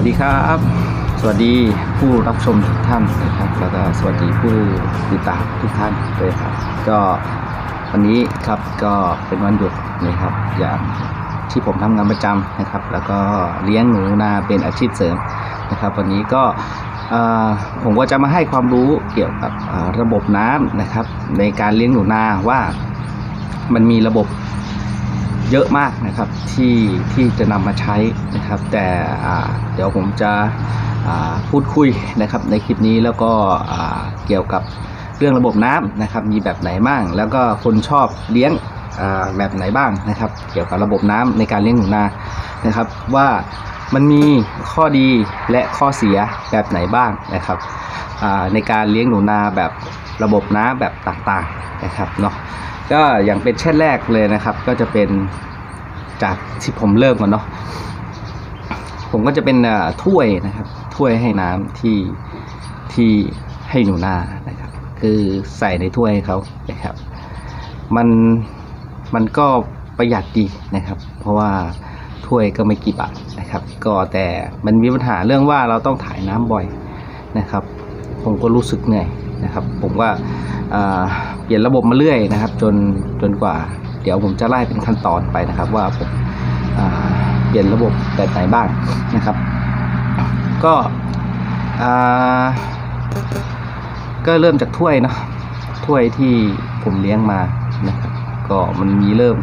สวัสดีครับ สวัสดีผู้รับชมทุกท่านนะครับ แล้วก็สวัสดีผู้ติดตามทุกท่านด้วยครับ ก็วันนี้ครับก็เป็นวันหยุดนะครับ อย่างที่ผมทำงานประจำนะครับ แล้วก็เลี้ยงหนูนาเป็นอาชีพเสริมนะครับ วันนี้ก็ผมก็จะมาให้ความรู้เกี่ยวกับระบบน้ำนะครับ ในการเลี้ยงหนูนาว่ามันมีระบบ เยอะมากนะครับที่ที่จะนำมาใช้นะครับ แต่เดี๋ยวผมจะพูดคุยนะครับในคลิปนี้แล้วก็เกี่ยวกับเรื่องระบบน้ำนะครับ มีแบบไหนบ้าง แล้วก็คนชอบเลี้ยงแบบไหนบ้างนะครับ เกี่ยวกับระบบน้ำในการเลี้ยงหนูนานะครับ ว่ามันมีข้อดีและข้อเสียแบบไหนบ้างนะครับในการเลี้ยงหนูนาแบบระบบน้ำแบบต่างๆนะครับเนาะ ก็อย่างเป็นเช่นแรกเลยนะครับ ก็จะเป็นจากที่ผมเริ่มก่อนเนาะผมก็จะเป็นถ้วยนะครับ ถ้วยให้น้ำที่ที่ให้หนูนานะครับ คือใส่ในถ้วยให้เขานะครับ มันมันก็ประหยัดดีนะครับ เพราะว่าถ้วยก็ไม่กี่บาทนะครับ ก็แต่มันมีปัญหาเรื่องว่าเราต้องถ่ายน้ำบ่อยนะครับ ผมก็รู้สึกเหนื่อยนะครับ ผมว่า เปลี่ยนระบบมาเรื่อยนะครับ จนจนกว่า เดี๋ยวผมจะไล่เป็นขั้นตอนไปนะครับ ว่าผมเปลี่ยนระบบแบบไหนบ้างนะครับ ก็ก็เริ่มจากถ้วยเนาะถ้วยที่ผมเลี้ยงมานะครับก็มันมีเริ่ม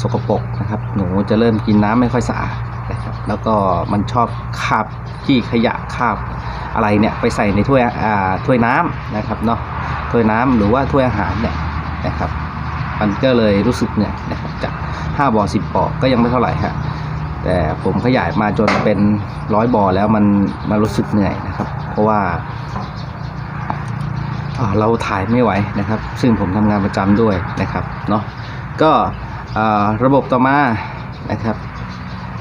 สกปรกนะครับ หนูจะเริ่มกินน้ำไม่ค่อยสะอาดนะครับแล้วก็มันชอบคาบขี้ขยะคาบอะไรเนี่ยไปใส่ในถ้วยถ้วยน้ำนะครับเนาะ ถ้วยน้ำหรือว่าถ้วยอาหารเนี่ยนะครับ มันก็เลยรู้สึกเนี่ยนะครับจาก5บ่อ10บ่อก็ยังไม่เท่าไหร่ฮะแต่ผมขยายมาจนเป็นร้อยบ่อแล้วมันมารู้สึกเหนื่อยนะครับ เพราะว่าเราถ่ายไม่ไหวนะครับ ซึ่งผมทำงานประจำด้วยนะครับเนาะก็ระบบต่อมานะครับ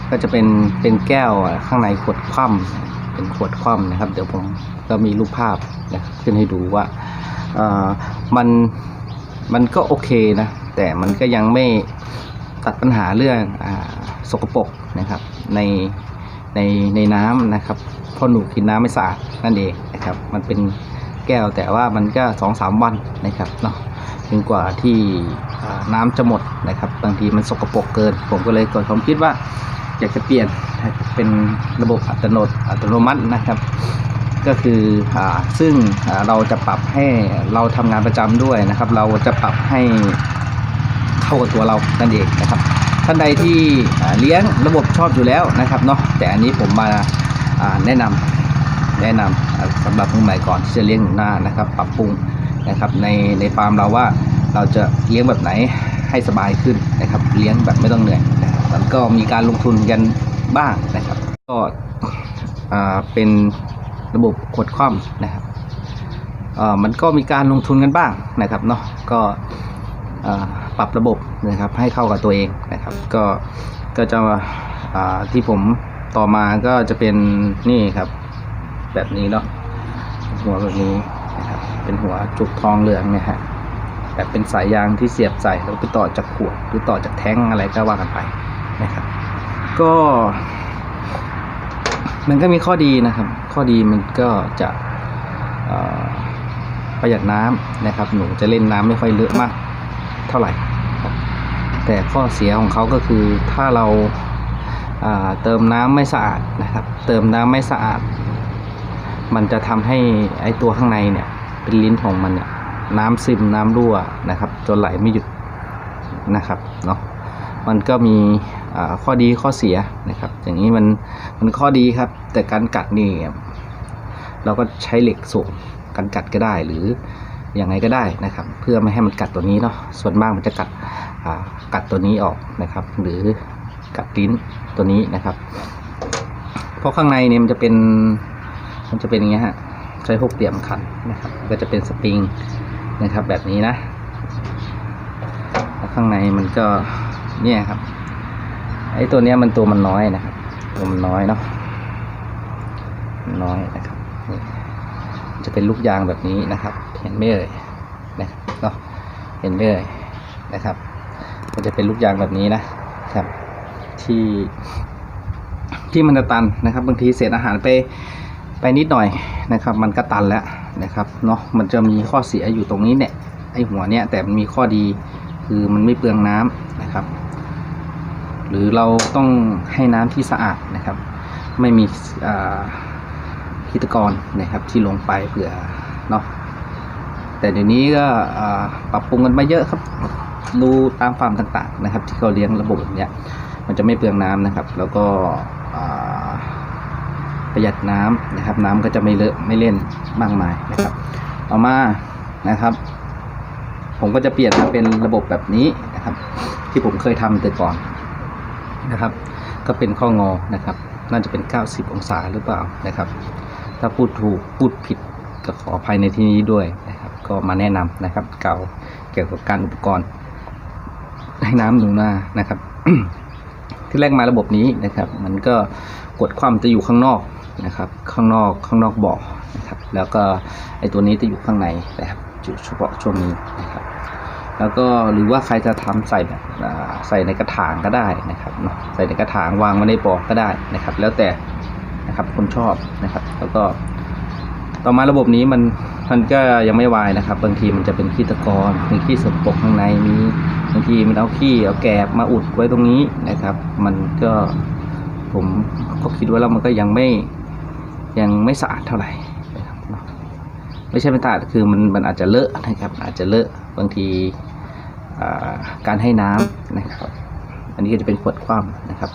ก็จะเป็นเป็นแก้วข้างในขวดคว่ำเป็นขวดคว่ำนะครับ เดี๋ยวผมก็มีรูปภาพนะขึ้นให้ดูว่า มันมันก็โอเคนะ แต่มันก็ยังไม่ตัดปัญหาเรื่องอสกปรกนะครับ ในในในน้ำนะครับเพราะหนูกินน้ำไม่สะอาดนั่นเองนะครับ มันเป็นแก้วแต่ว่ามันก็สองสามวันนะครับเนาะจนกว่าที่น้ำจะหมดนะครับ บางทีมันสกปรกเกิน ผมก็เลยเกิดความคิดว่า อยากจะเปลี่ยนเป็นระบบอัตโนตอัตโนมัตินะครับ ก็คืออซึ่งเราจะปรับให้เราทำงานประจำด้วยนะครับ เราจะปรับให้เข้ากับตัวเรานั่นเองนะครับ ท่านใดที่เลี้ยงระบบชอบอยู่แล้วนะครับเนาะแต่อันนี้ผมมาแนะนำแนะนำอ่าสำหรับมือใหม่ก่อนที่จะเลี้ยงหนูนานะครับ ปรับปรุงนะครับในในฟาร์มเราว่าเราจะเลี้ยงแบบไหนให้สบายขึ้นนะครับ เลี้ยงแบบไม่ต้องเหนื่อยนะครับมันก็มีการลงทุนกันบ้างนะครับ ก็เป็น ระบบขวดคว่ำนะครับมันก็มีการลงทุนกันบ้างนะครับเนาะก็ปรับระบบนะครับให้เข้ากับตัวเองนะครับก็ก็จะที่ผมต่อมาก็จะเป็นนี่ครับ แบบนี้เนาะหัวแบบนี้นะครับเป็นหัวจุกทองเหลืองเนะฮะแบบเป็นสายยางที่เสียบใส่แล้วไปต่อจากขวดหรือต่อจากแท้งอะไรก็ว่ากันไปนะครับ ก็ มันก็มีข้อดีนะครับ ข้อดีมันก็จะประหยัดน้ำนะครับ หนูจะเล่นน้ำไม่ค่อยเลอะมาก เท่าไหร่ แต่ข้อเสียของเขาก็คือถ้าเราอ่าเติมน้ำไม่สะอาดนะครับ เติมน้ำไม่สะอาด มันจะทำให้ไอตัวข้างในเนี่ย เป็นลิ้นของมันเนี่ยน้ำซึมน้ำรั่วนะครับ จนไหลไม่หยุดนะครับเนาะมันก็มีข้อดีข้อเสียนะครับ อย่างนี้มันมันข้อดีครับ แต่การกัดนี่ เราก็ใช้เหล็กส่งกันกัดก็ได้หรือย่างไรก็ได้นะครับ เพื่อไม่ให้มันกัดตัวนี้เนาะส่วนมากมันจะกัดกัดตัวนี้ออกนะครับ หรือกัดลิ้นตัวนี้นะครับ เพราะข้างในเนี่ยมันจะเป็นมันจะเป็นอย่างเงี้ยฮะใช้หกเหลี่ยมขันนะครับ ก็จะเป็นสปริงนะครับ แบบนี้นะข้างในมันก็เนี่ยครับไอ้ตัวเนี้ยมันตัวมันน้อยนะครับ ตัวมันน้อยเนาะน้อยนะครับ จะเป็นลูกยางแบบนี้นะครับ เห็นไหมเอ่ยนะเนาะเห็นไหมเอ่ยนะครับ มันจะเป็นลูกยางแบบนี้นะครับ ที่ที่มันจะตันนะครับ บางทีเศษอาหารไปไปนิดหน่อยนะครับ มันก็ตันแล้วนะครับเนาะมันจะมีข้อเสียอยู่ตรงนี้เนี่ยไอหัวเนี่ยแต่มันมีข้อดีคือมันไม่เปลืองน้ำนะครับ หรือเราต้องให้น้ำที่สะอาดนะครับ ไม่มีอ่า พิษกรนะครับที่ลงไปเผื่อเนาะแต่เดี๋ยวนี้ก็ปรับปรุงกันมาเยอะครับดูตามฟาร์มต่างๆนะครับ ที่เขาเลี้ยงระบบแบบเนี้ยมันจะไม่เปลืองน้ำนะครับ แล้วก็ประหยัดน้ำนะครับ น้ำก็จะไม่เลอะไม่เล่นมากมายนะครับต่อมานะครับ ผมก็จะเปลี่ยนมาเป็นระบบแบบนี้นะครับ ที่ผมเคยทำแต่ก่อนนะครับ ก็เป็นข้องอนะครับ น่าจะเป็น 90 องศาหรือเปล่านะครับ ถ้าพูดถูกพูดผิดก็ขออภัยในที่นี้ด้วยนะครับ ก็มาแนะนำนะครับ เก่าเกี่ยวกับการอุปกรณ์ให้น้ำหนูนานะครับ ที่แรกมาระบบนี้นะครับ มันก็กดความจะอยู่ข้างนอกนะครับ ข้างนอกข้างนอกบ่อนะครับ แล้วก็ไอตัวนี้จะอยู่ข้างในนะครับอยู่เฉพาะช่วงนี้นะครับ แล้วก็หรือว่าใครจะทำใส่แบบใส่ในกระถางก็ได้นะครับใส่ในกระถางวางไว้ในบ่อก็ได้นะครับ แล้วแต่ นะครับ คนชอบนะครับ แล้วก็ ต่อมาระบบนี้มันมันก็ยังไม่วายนะครับ บางทีมันจะเป็นขี้ตะกอนมีขี้สกปรกข้างในมีบางทีมันเอาขี้เอาแกบมาอุดไว้ตรงนี้นะครับ มันก็ผมก็คิดว่าแล้วมันก็ยังไม่ยังไม่สะอาดเท่าไหร่นะครับไม่ใช่ไม่สะอาดคือมันมันอาจจะเลอะนะครับ อาจจะเลอะบางทีการให้น้ำนะครับ อันนี้ก็จะเป็นขวดคว่ำนะครับ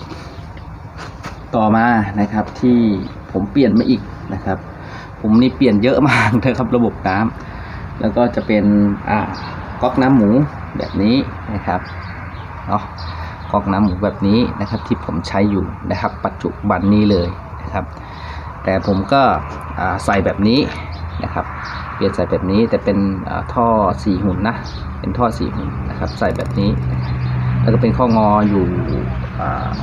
ต่อมานะครับที่ผมเปลี่ยนมาอีกนะครับ ผมนี่เปลี่ยนเยอะมากนะครับระบบน้ำแล้วก็จะเป็นอ่าก๊อกน้ำหมูแบบนี้นะครับเนาะก๊อกน้ำหมูแบบนี้นะครับที่ผมใช้อยู่นะครับ ปัจจุบันนี้เลยนะครับ แต่ผมก็ใส่แบบนี้นะครับ เปลี่ยนใส่แบบนี้แต่เป็นท่อสี่หุ่นนะเป็นท่อสี่หุ่นนะครับ ใส่แบบนี้นะครับ แล้วก็เป็นข้องออยู่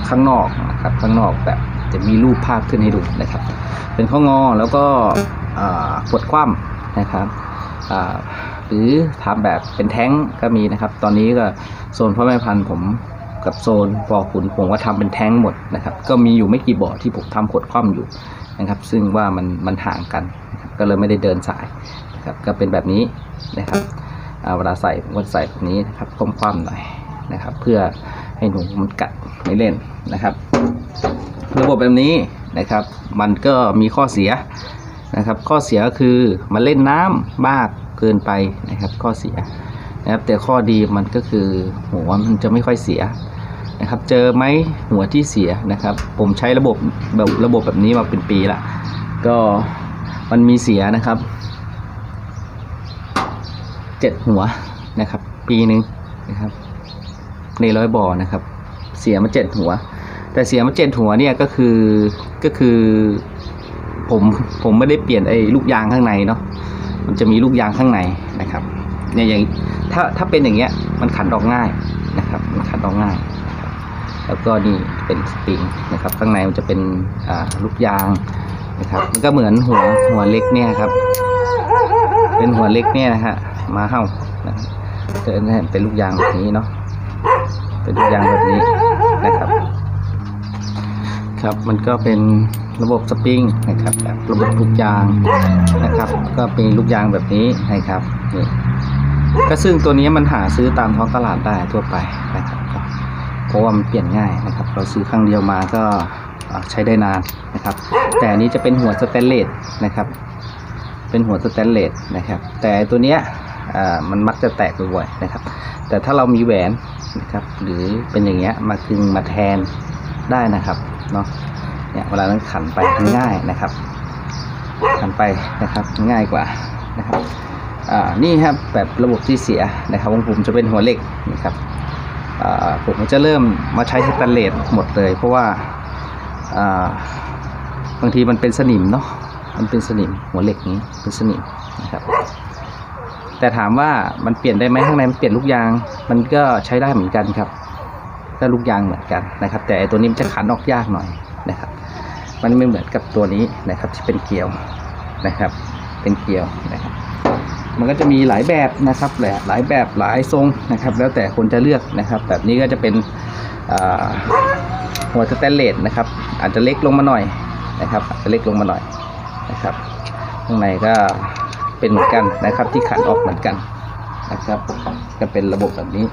ข้างนอกนะครับข้างนอกแบบจะมีรูปภาพขึ้นให้ดูนะครับ เป็นข้องอแล้วก็อ่ากดคว่ำนะครับหรือทำแบบเป็นแท้งก็มีนะครับ ตอนนี้ก็โซนพ่อแม่พันธุ์ผมกับโซนปอขุนผมก็ทำเป็นแท้งหมดนะครับ ก็มีอยู่ไม่กี่บ่อที่ผมทำกดคว่ำอยู่นะครับ ซึ่งว่ามันมันห่างกัน ก็เลยไม่ได้เดินสายนะครับ ก็เป็นแบบนี้นะครับเวลาใส่ผมก็ใส่แบบนี้นะครับคว่ำๆหน่อย นะครับ เพื่อให้หนูมันกัดไม่เล่นนะครับ ระบบแบบนี้นะครับ มันก็มีข้อเสียนะครับ ข้อเสียก็คือมันเล่นน้ำมากเกินไปนะครับ ข้อเสียนะครับ แต่ข้อดีมันก็คือหัวมันจะไม่ค่อยเสียนะครับ เจอไหมหัวที่เสียนะครับ ผมใช้ระบบแบบระบบแบบนี้มาเป็นปีละก็มันมีเสียนะครับเจ็ดหัวนะครับ ปีหนึ่งนะครับ ในร้อยบ่อนะครับ เสียมาเจ็ดหัว แต่เสียมาเจ็ดหัวเนี่ยก็คือก็คือผมผมไม่ได้เปลี่ยนไอ้ลูกยางข้างในเนาะมันจะมีลูกยางข้างในนะครับเนี่ยอย่างถ้าถ้าเป็นอย่างเงี้ยมันขันออกง่ายนะครับ มันขันออกง่าย แล้วก็นี่เป็นสปริงนะครับ ข้างในมันจะเป็นอ่าลูกยางนะครับ มันก็เหมือนหัวหัวเล็กเนี่ยครับ เป็นหัวเล็กเนี่ยนะฮะมาเข้านะครับจะเป็นลูกยางแบบนี้เนาะ เป็นลูกยางแบบนี้นะครับ ครับมันก็เป็นระบบสปริงนะครับแบบระบบลูกยางนะครับ ก็เป็นลูกยางแบบนี้นะครับนี่ก็ซึ่งตัวนี้มันหาซื้อตามท้องตลาดได้ทั่วไปนะครับเพราะว่ามันเปลี่ยนง่ายนะครับ เราซื้อครั้งเดียวมาก็ใช้ได้นานนะครับ แต่อันนี้จะเป็นหัวสแตนเลสนะครับ เป็นหัวสแตนเลสนะครับ แต่ตัวเนี้ยมันมักจะแตกบ่อยๆนะครับ แต่ถ้าเรามีแหวน นะครับ หรือเป็นอย่างเงี้ยมาคึงมาแทนได้นะครับเนาะเนี่ยเวลานั้นขันไปง่ายนะครับ ขันไปนะครับง่ายกว่านะครับอ่านี่ครับแบบระบบที่เสียนะครับของผมจะเป็นหัวเหล็กนะครับอ่าผมจะเริ่มมาใช้สแตนเลสหมดเลย เพราะว่าอ่าบางทีมันเป็นสนิมเนาะมันเป็นสนิมหัวเหล็กนี้เป็นสนิมนะครับ แต่ถามว่ามันเปลี่ยนได้ไหมข้างในมันเปลี่ยนลูกยาง มันก็ใช้ได้เหมือนกันครับก็ลูกยางเหมือนกันนะครับ แต่ตัวนี้มันจะขันออกยากหน่อยนะครับ มันไม่เหมือนกับตัวนี้นะครับที่เป็นเกลียวนะครับ เป็นเกลียวนะครับ มันก็จะมีหลายแบบนะครับหลายหลายแบบหลายทรงนะครับ แล้วแต่คนจะเลือกนะครับ แบบนี้ก็จะเป็นหัวสแตนเลสนะครับ อาจจะเล็กลงมาหน่อยนะครับอาจจะเล็กลงมาหน่อยนะครับข้างในก็ เป็นเหมือนกันนะครับ ที่ขันออกเหมือนกันนะครับ ก็เป็นระบบแบบนี้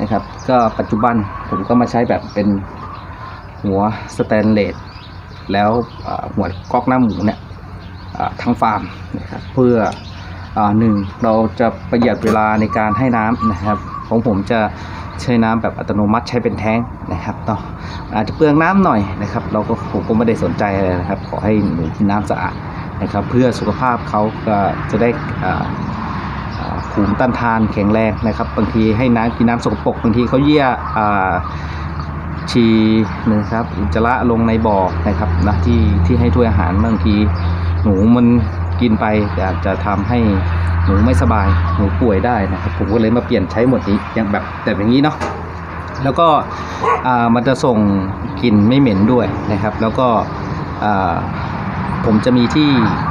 นะครับ ก็ปัจจุบันผมก็มาใช้แบบเป็นหัวสแตนเลสแล้วหัวก๊อกหน้าหมูเนี่ยทั้งฟาร์มนะครับเพื่ออหนึ่งเราจะประหยัดเวลาในการให้น้ำนะครับของผมจะใช้น้ำแบบอัตโนมัติใช้เป็นแท้งนะครับเนาะอาจจะเปลืองน้ำหน่อยนะครับ เราก็ผมก็ไม่ได้สนใจอะไรนะครับ ขอให้หนูกินน้ำสะอาด นะครับ เพื่อสุขภาพเขาก็จะได้อ่าอ่าภูมิต้านทานแข็งแรงนะครับ บางทีให้น้ำกินน้ำสกปรกบางทีเขาเยี่ยอ่าฉี่นะครับอุจจาระลงในบ่อนะครับนะที่ที่ให้ถ้วยอาหารบางทีหนูมันกินไปอาจจะทำให้หนูไม่สบายหนูป่วยได้นะครับ ผมก็เลยมาเปลี่ยนใช้หมดนี้อย่างแบบแต่อย่างนี้เนาะแล้วก็มันจะส่งกลิ่นไม่เหม็นด้วยนะครับ แล้วก็ ผมจะมีที่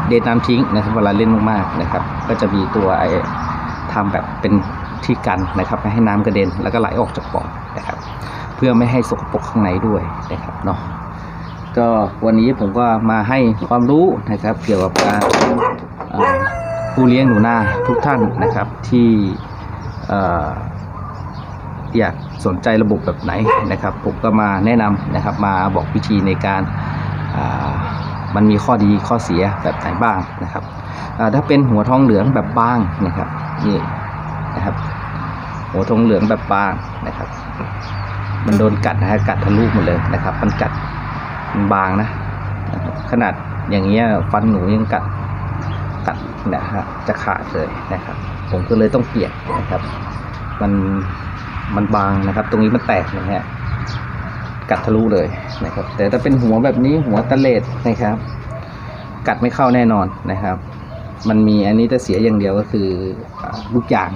เดนน้ำทิ้งนะครับเวลาเล่นมากๆนะครับ ก็จะมีตัวไอ้ทำแบบเป็นที่กันนะครับไม่ให้น้ำกระเด็นแล้วก็ไหลออกจากบ่อนะครับ เพื่อไม่ให้สกปรกข้างในด้วยนะครับเนาะก็วันนี้ผมก็มาให้ความรู้นะครับ เกี่ยวกับการผู้เลี้ยงหนูนาทุกท่านนะครับที่อ่อยากสนใจระบบแบบไหนนะครับ ผมก็มาแนะนำนะครับมาบอกวิธีในการ มันมีข้อดีข้อเสียแบบไหนบ้างนะครับถ้าเป็นหัวทองเหลืองแบบบางนะครับนี่นะครับ หัวทองเหลืองแบบบางนะครับ มันโดนกัดนะฮะกัดทะลุหมดเลยนะครับ มันกัดมันบางนะขนาดอย่างเงี้ยฟันหนูยังกัดกัดเนะฮะจะขาดเลยนะครับ ผมก็เลยต้องเปลี่ยนนะครับ มันมันบางนะครับ ตรงนี้มันแตกนะฮะ กัดทะลุเลยนะครับ แต่ถ้าเป็นหัวแบบนี้หัวตะเลดนะครับ กัดไม่เข้าแน่นอนนะครับ มันมีอันนี้แต่เสียอย่างเดียวก็คือลูกยาง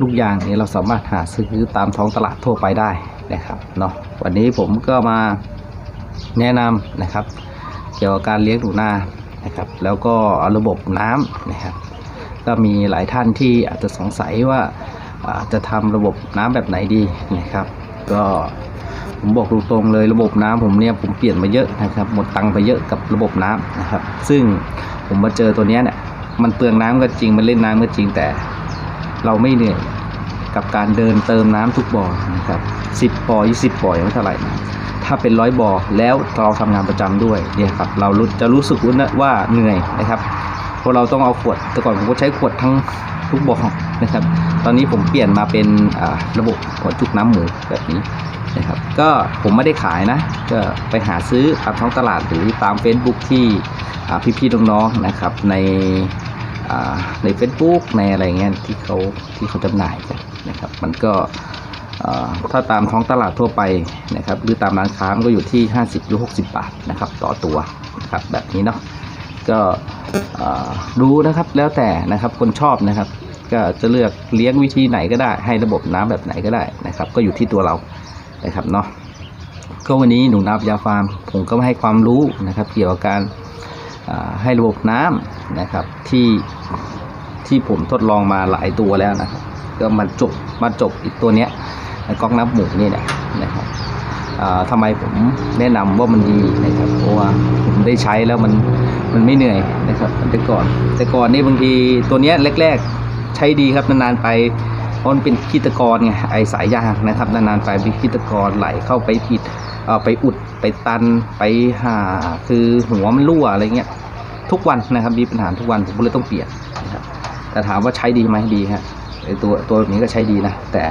ลูกยางนี้เราสามารถหาซื้อตามท้องตลาดทั่วไปได้นะครับเนาะวันนี้ผมก็มาแนะนำนะครับ เกี่ยวกับการเลี้ยงหนูนานะครับ แล้วก็ระบบน้ำนะครับ ก็มีหลายท่านที่อาจจะสงสัยว่าอ่าจะทำระบบน้ำแบบไหนดีนะครับ ก็ ผมบอกตรงๆเลยระบบน้ำผมเนี่ยผมเปลี่ยนมาเยอะนะครับหมดตังค์ไปเยอะกับระบบน้ำนะครับ ซึ่งผมมาเจอตัวเนี้ยเนี่ยมันเปลืองน้ำก็จริงมันเล่นน้ำก็จริงแต่ เราไม่เหนื่อยกับการเดินเติมน้ำทุกบ่อนะครับสิบบ่อยี่สิบบ่อยังไม่เท่าไหร่นะถ้าเป็นร้อยบ่อแล้วเราทำงานประจำด้วยเนี่ยครับเรารู้จะรู้สึกว่าเหนื่อยนะครับเพราะเราต้องเอาขวด แต่ก่อนผมก็ใช้ขวดทั้งทุกบ่อนะครับ ตอนนี้ผมเปลี่ยนมาเป็นระบบหัวจุกน้ำหมูแบบนี้ นะครับก็ผมไม่ได้ขายนะ ก็ไปหาซื้อตามท้องตลาดหรือตาม Facebook ที่พี่ๆน้องๆนะครับในใน Facebook ในอะไรเงี้ยที่เขาที่เขาจำหน่ายกันนะครับ มันก็ถ้าตามท้องตลาดทั่วไปนะครับ หรือตามร้านค้ามันก็อยู่ที่ 50 หรือ 60 บาทนะครับ ต่อตัวนะครับแบบนี้เนาะก็ดูนะครับแล้วแต่นะครับคนชอบนะครับ ก็จะเลือกเลี้ยงวิธีไหนก็ได้ให้ระบบน้ำแบบไหนก็ได้นะครับ ก็อยู่ที่ตัวเรา นะครับเนาะก็วันนี้หนูนาพยาฟาร์มผมก็มาให้ความรู้นะครับ เกี่ยวกับการให้ระบบน้ำนะครับที่ที่ผมทดลองมาหลายตัวแล้วนะครับก็มาจบมาจบอีกตัวเนี้ยก๊อกน้ำหมูนี่แหละนะครับทำไมผมแนะนำว่ามันดีนะครับเพราะว่าผมได้ใช้แล้วมันมันไม่เหนื่อยนะครับแต่ก่อน แต่ก่อนนี่บางทีตัวเนี้ยแรก ๆ ใช้ดีครับนานๆไป เพราะมันเป็นขี้ตะกอนไงไอสายยางนะครับนานๆไปเป็นขี้ตะกอนไหลเข้าไปผิดเอ่อไปอุดไปตันไปหาคือหัวมันรั่วอะไรเงี้ยทุกวันนะครับมีปัญหาทุกวันผมก็เลยต้องเปลี่ยนนะครับแต่ถามว่าใช้ดีไหมดีฮะไอตัวตัวนี้ก็ใช้ดีนะ แต่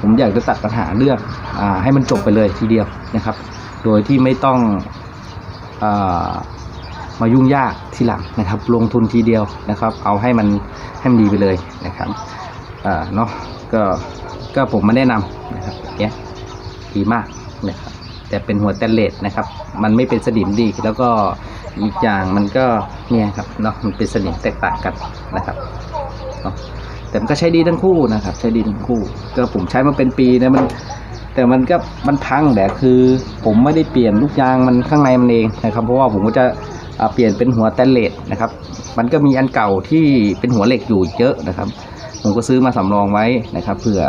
ผมอยากจะตัดปัญหาเรื่องอาให้มันจบไปเลยทีเดียวนะครับ โดยที่ไม่ต้องอามายุ่งยากทีหลังนะครับ ลงทุนทีเดียวนะครับ เอาให้มันให้มันดีไปเลยนะครับอ่าเนาะ ก็ก็ผมมาแนะนำนะครับอย่างเงี้ยดีมากนะครับ แต่เป็นหัวแตนเลสนะครับ มันไม่เป็นสนิมดี แล้วก็อีกอย่างมันก็เนี่ยครับเนาะมันเป็นสนิมแตกต่างกันนะครับเนาะแต่มันก็ใช้ดีทั้งคู่นะครับ ใช้ดีทั้งคู่ ก็ผมใช้มาเป็นปีนะมันแต่มันก็มันพังแต่คือ ผมไม่ได้เปลี่ยนลูกยางมันข้างในมันเองนะครับเพราะว่าผมก็จะเปลี่ยนเป็นหัวแตนเลสนะครับ มันก็มีอันเก่าที่เป็นหัวเหล็กอยู่เยอะนะครับ ผมก็ซื้อมาสำรองไว้นะครับเผื่อ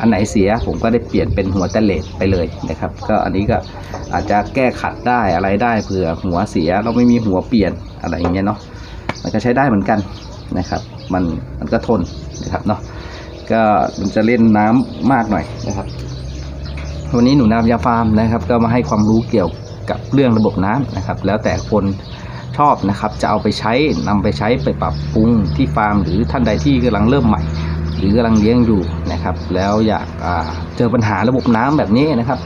อันไหนเสียผมก็ได้เปลี่ยนเป็นหัวแตเลสไปเลยนะครับ ก็อันนี้ก็อาจจะแก้ขัดได้อะไรได้เผื่อหัวเสียเราไม่มีหัวเปลี่ยนอะไรอย่างเงี้ยเนาะมันก็ใช้ได้เหมือนกันนะครับมันมันก็ทนนะครับเนาะก็มันจะเล่นน้ำมากหน่อยนะครับ วันนี้หนูนายาฟาร์มนะครับ ก็มาให้ความรู้เกี่ยวกับเรื่องระบบน้ำนะครับ แล้วแต่คน ชอบนะครับจะเอาไปใช้นำไปใช้ไปปรับปรุงที่ฟาร์ม หรือท่านใดที่กำลังเริ่มใหม่ หรือกำลังเลี้ยงอยู่นะครับ แล้วอยากเจอปัญหาระบบน้ำแบบนี้นะครับ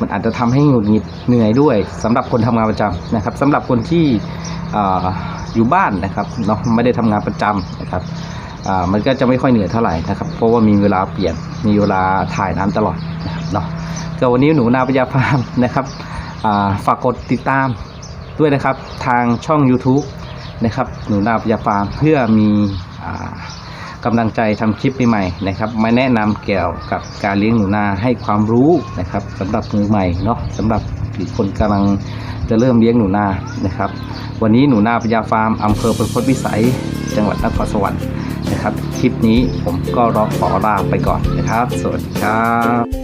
มันอาจจะทำให้หงุดหงิดเหนื่อยด้วยสำหรับคนทำงานประจำนะครับสำหรับคนที่ออยู่บ้านนะครับเนาะไม่ได้ทำงานประจำนะครับมันก็จะไม่ค่อยเหนื่อยเท่าไหร่นะครับ เพราะว่ามีเวลาเปลี่ยนมีเวลาถ่ายน้ำตลอดนะครับเนาะก็วันนี้หนูนาปัญญาฟาร์มนะครับฝากกดติดตาม ด้วยนะครับ ทางช่อง YouTube นะครับ หนูนาปัญาฟาร์มเพื่อมีอกำลังใจทำคลิปใหม่ๆนะครับ มาแนะนำเกี่ยวกับการเลี้ยงหนูนาให้ความรู้นะครับสำหรับมือใหม่เนาะสำหรับคนกำลังจะเริ่มเลี้ยงหนูนานะครับ วันนี้หนูนาปัญาฟาร์มอำเภอประพตวิสัย จังหวัดนครสวรรค์นะครับ คลิปนี้ผมก็รอขอลาไปก่อนนะครับ สวัสดีครับ